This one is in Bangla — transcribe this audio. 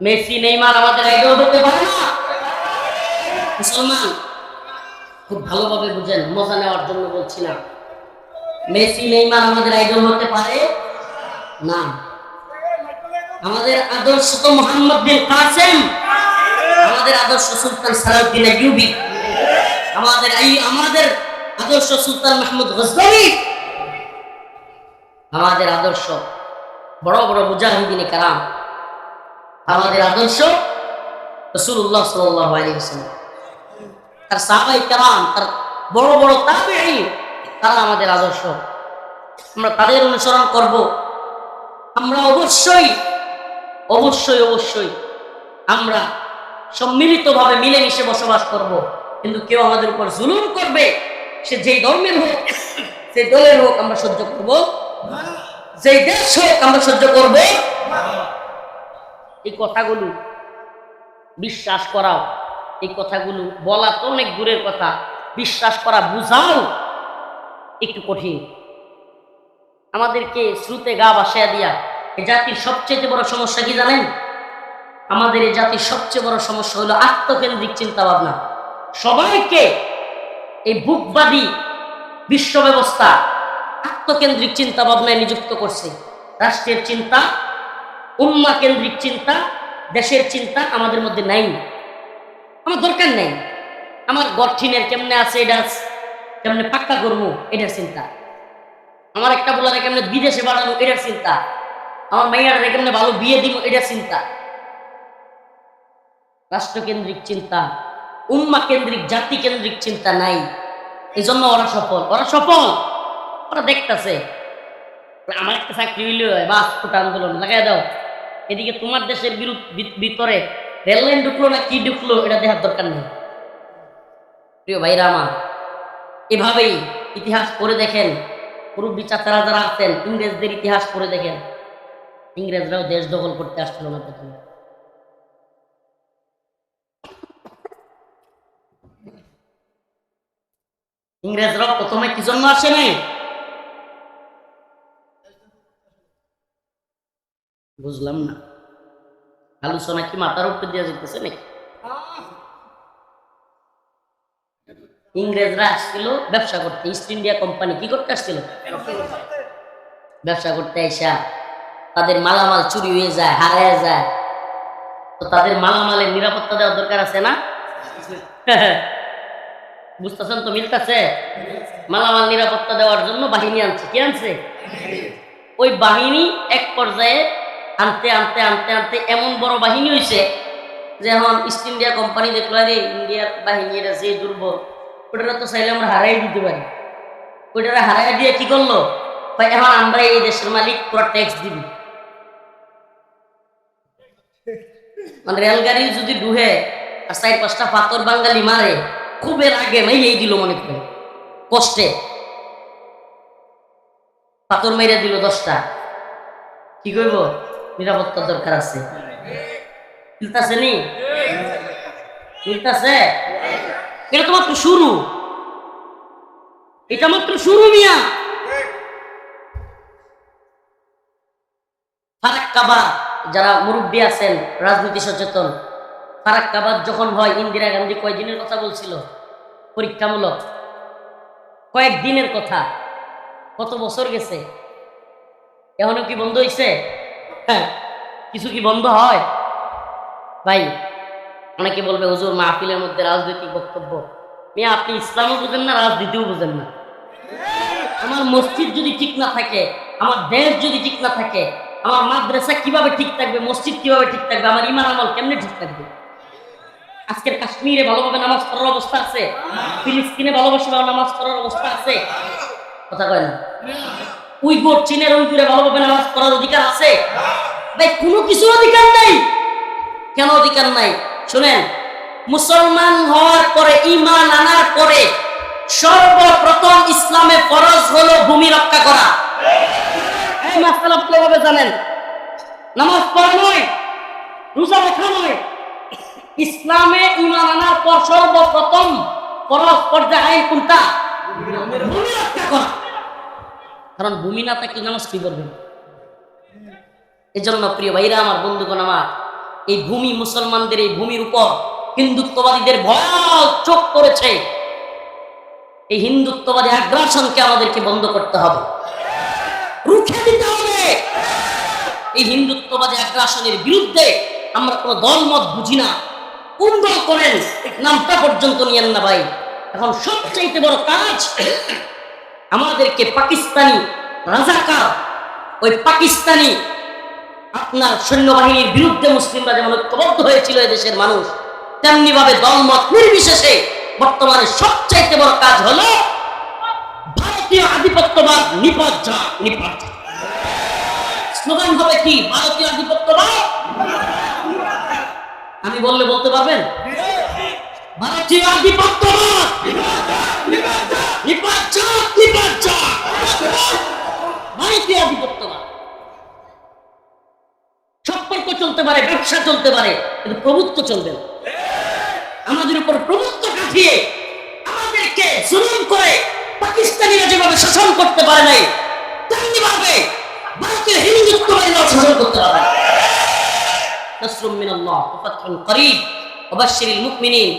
মেসি, নেইমার আমাদের আইডল হতে পারে না। মুসলমান, খুব ভালোভাবে বুঝেন, মজা নেওয়ার জন্য বলছি না। মেসি, নেইমার আমাদের আইডল হতে পারে না। আমাদের আদর্শ তো মোহাম্মদ বিন কাসেম। আমাদের আদর্শ সুলতান সালাউদ্দিন আইয়ুবি। আমাদের এই আমাদের আদর্শ সুলতান মাহমুদ গজনবী। আমাদের আদর্শ বড় বড় মুজাহিদিনে কারাম আমাদের আদর্শ রসুল্লাহ সাল্লাহ আলী হাসাল্লাম তার সাহাবাই কারাম তার বড় বড় তাবেঈ তারা আমাদের আদর্শ। আমরা তাদের অনুসরণ করব। আমরা অবশ্যই অবশ্যই অবশ্যই আমরা সম্মিলিতভাবে মিলেমিশে বসবাস করব। কিন্তু কেউ আমাদের উপর জুলুম করবে সে যেই ধর্মের হোক সেই দলের হোক আমরা সহ্য করব। যেই দেশ হোক আমরা সহ্য করব। এই কথাগুলো বিশ্বাস করাও এই কথাগুলো বলা তো অনেক দূরের কথা। বিশ্বাস করা বুঝাও একটু কঠিন। আমাদেরকে শ্রুতে গা বাসায় দিয়া এই জাতির সবচেয়ে বড় সমস্যা কি জানেন? আমাদের এই জাতির সবচেয়ে বড় সমস্যা হলো আত্মকেন্দ্রিক চিন্তা ভাবনা সবাইকে এই বুকবাদী বিশ্ব ব্যবস্থা আত্মকেন্দ্রিক চিন্তা ভাবনায় নিযুক্ত করছে। রাষ্ট্রের চিন্তা উম্মা কেন্দ্রিক চিন্তা, দেশের চিন্তা আমাদের মধ্যে নাই। আমার দরকার নেই। আমার গঠিনের কেমনে আছে এটা কেমনে পাক্কা করব এটার চিন্তা? আমার একটা বলারে কেমনে বিদেশে বাড়াবো এটার চিন্তা? আমার মাইয়ারে কেমনে ভালো বিয়ে দিব এটার চিন্তা? রাষ্ট্রকেন্দ্রিক চিন্তা, উম্মা কেন্দ্রিক, জাতি কেন্দ্রিক চিন্তা নাই। এই জন্য ওরা সফল। ওরা সফল! ওরা দেখতেছে। আমার একটা চাকরি হইলে, বাস ফুটা আন্দোলন লাগাই দাও। এদিকে তোমার দেশের ভিতরে রেল লাইন ঢুকলো না কি ঢুকলো, এটা দেখার দরকার নেই। প্রিয় ভাইরা আমার, এভাবেই ইতিহাস পড়ে দেখেন, মুরব্বী চাচারা যারা আছেন, ইংরেজদের ইতিহাস পড়ে দেখেন। ইংরেজরাও দেশ দখল করতে আসছিল না প্রথমে ইংরেজরা প্রথমে কি জন্য আসেনি বুঝলাম না। আলোচনা কি মাথার উপর দিয়ে যেতেছে নাকি? ইংরেজরা আসছিল ব্যবসা করতে ইস্ট ইন্ডিয়া কোম্পানি কি করতে আসছিল? ব্যবসা করতে আইসা তাদের মালামাল চুরি হয়ে যায় হারায় যায়। তো তাদের মালামালের নিরাপত্তা দেওয়ার দরকার আছে না? বুঝতেছেন তো মিলতেছে? মালামাল নিরাপত্তা দেওয়ার জন্য বাহিনী আনছে। কি আনছে? ওই বাহিনী এক পর্যায়ে আনতে আনতে আনতে আনতে এমন বড় বাহিনী হয়েছে যে এখন ইস্ট ইন্ডিয়া কোম্পানি দেখল, আরে ইন্ডিয়ার বাহিনী এটা যে দুর্বল, ওটারা তো চাইলে আমরা হারাই দিতে পারি। ওইটারা হারাই দিয়ে কি করল? এখন আমরা এই দেশের মালিক, পুরো ট্যাক্স দিব। মানে রেলগাড়ি যদি ডুহে আর চার পাঁচটা পাথর বাঙালি মারে খুবের আগে নাই এই দিল মনে করে, কষ্টে। পাথর মেরে দিল দশটা। কি করব নিরাপত্তার দরকার আছে। মিলতাছে নি? মিলতাছে এটা তো মাত্র শুরু। এটা মাত্র শুরু, মিয়া। ফারাক্কাবাদ যারা মুরব্বী আছেন, রাজনীতি সচেতন, ফারাক ফারাক্কাবাদ যখন হয়, ইন্দিরা গান্ধী কয়েকদিনের কথা বলছিল? পরীক্ষামূলক। কয়েক দিনের কথা। কত বছর গেছে? এখনও কি বন্ধ হয়েছে হ্যাঁ কিছু কি বন্ধ হয়? ভাই, অনেকে বলবে, হুজুর, মাহফিলের মধ্যে রাজনৈতিক বক্তব্য। মেয়ে, আপনি ইসলামও বুঝেন না, রাজনীতিও বুঝেন না। আমার মসজিদ যদি ঠিক না থাকে, আমার দেশ যদি ঠিক না থাকে, আমার মাদ্রাসা কীভাবে ঠিক থাকবে, মসজিদ কীভাবে ঠিক থাকবে, আমার ইমান আমল কেমনে ঠিক থাকবে? আজকের কাশ্মীরে ভালোভাবে নামাজ পড়ার অবস্থা আছে? ফিলিস্তিনে ভালোবাসে ভালো নামাজ পড়ার অবস্থা আছে? কথা কয় না। উইগুর চীনের উইগুরে ভালোভাবে নামাজ পড়ার অধিকার আছে? ভাই, কোনো কিছু অধিকার নাই। কেন অধিকার নাই? শুনেন, মুসলমান হওয়ার পরে ইমান আনার পরে সর্বপ্রথম ইসলামে ফরজ হলো ভূমি রক্ষা করা। কীভাবে জানেন? নামাজ পড়া নয়, রোজা রাখা নয়। ইসলামে ইমান আনার পর সর্বপ্রথম ফরজ পর্যায়ে আইন কোনটা? ভূমি রক্ষা করা। কারণ ভূমি না থাকলে নামাজ কি করবেন? এই জন্য প্রিয় ভাইরা, আমার বন্ধুগণ, আমার এই ভূমি মুসলমানদের এই ভূমির উপর হিন্দুত্ববাদীদের ভয়াল চোখ করেছে এই হিন্দুত্ববাদী আগ্রাসনকে আমাদেরকে বন্ধ করতে হবে। রুখে দিতে হবে। এই হিন্দুত্ববাদী আগ্রাসনের বিরুদ্ধে আমরা কোনো দলমত বুঝি না। কোন দল করেন? নামটা পর্যন্ত নিয়েন না ভাই। এখন সবচাইতে বড় কাজ আমাদেরকে পাকিস্তানি রাজাকার, ওই পাকিস্তানি আপনার সৈন্যবাহিনীর বিরুদ্ধে মুসলিমরা যেমন ঐক্যবদ্ধ হয়েছিল এদেশের মানুষ তেমনি ভাবে দলমত নির্বিশেষে বর্তমানে সবচাইতে বড় কাজ হলো ভারতীয় আধিপত্যবাদ নিপাত যা স্লোগান হবে কি? ভারতীয় আধিপত্যবাদ? আমি বললে বলতে পারবেন? ভারতীয় আধিপত্যবাদ! ভারতীয় আধিপত্যবাদ চলতে পারে, ব্যবসা চলতে পারে, কিন্তু প্রভুত্ব চলবে না। আমাদের উপর প্রভুত্ব কাটিয়ে আমাদেরকে জুলুম করে পাকিস্তানিরা যেভাবে শাসন করতে পারে নাই, তেমনিভাবে ভারতের হিন্দুত্ববাদীরাও শাসন করতে পারে নসরুম মিনাল্লাহ ওয়া ফাতহুন করিব ওয়া মুমিনিন।